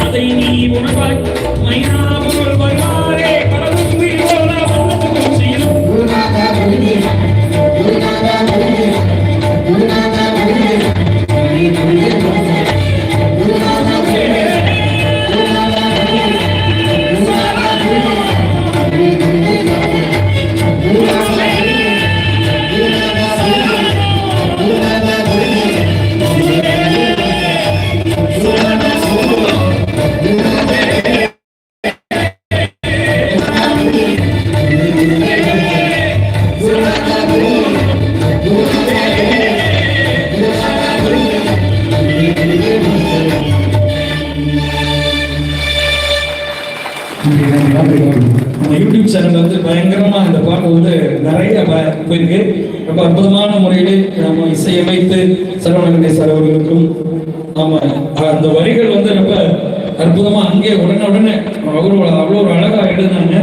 அதை நீ உணர்வாய். மைனாவும் நம்ம யூடியூப் சேனல் வந்து பயங்கரமாக இந்த பாட்டு வந்து நிறைய போயிருக்கு. ரொம்ப அற்புதமான முறையில் நம்ம இசையமைத்து சரவணகண்டே சார் அவர்களுக்கும் ஆமாம் அந்த வரிகள் வந்து ரொம்ப அற்புதமாக அங்கே உடனே உடனே அவ்வளோ அவ்வளோ ஒரு அழகாக எழுதினாங்க.